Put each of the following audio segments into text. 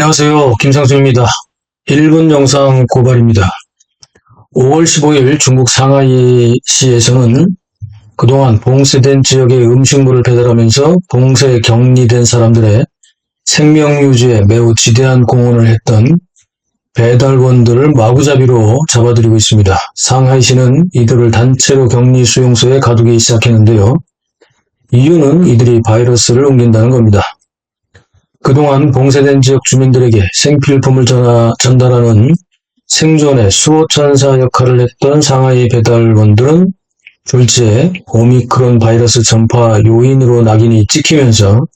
안녕하세요. 김상수입니다. 일본 영상 고발입니다. 5월 15일 중국 상하이시에서는 그동안 봉쇄된 지역에 음식물을 배달하면서 봉쇄 격리된 사람들의 생명 유지에 매우 지대한 공헌을 했던 배달원들을 마구잡이로 잡아들이고 있습니다. 상하이시는 이들을 단체로 격리 수용소에 가두기 시작했는데요. 이유는 이들이 바이러스를 옮긴다는 겁니다. 그동안 봉쇄된 지역 주민들에게 생필품을 전달하는 생존의 수호천사 역할을 했던 상하이 배달원들은 졸지에 오미크론 바이러스 전파 요인으로 낙인이 찍히면서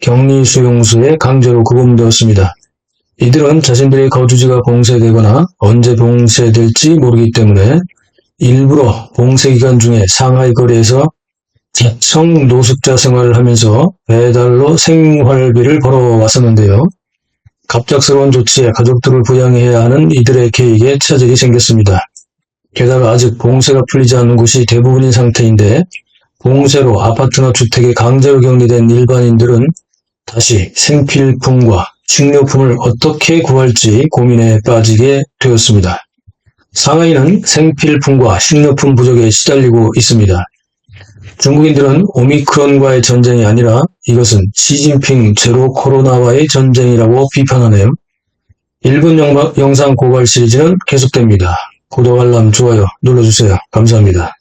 격리 수용소에 강제로 구금되었습니다. 이들은 자신들의 거주지가 봉쇄되거나 언제 봉쇄될지 모르기 때문에 일부러 봉쇄 기간 중에 상하이 거리에서 자청 노숙자 생활을 하면서 배달로 생활비를 벌어왔었는데요. 갑작스러운 조치에 가족들을 부양해야 하는 이들의 계획에 차질이 생겼습니다. 게다가 아직 봉쇄가 풀리지 않은 곳이 대부분인 상태인데 봉쇄로 아파트나 주택에 강제로 격리된 일반인들은 다시 생필품과 식료품을 어떻게 구할지 고민에 빠지게 되었습니다. 상하이는 생필품과 식료품 부족에 시달리고 있습니다. 중국인들은 오미크론과의 전쟁이 아니라 이것은 시진핑 제로 코로나와의 전쟁이라고 비판하네요. 일본 영상 고발 시리즈는 계속됩니다. 구독, 알람, 좋아요 눌러주세요. 감사합니다.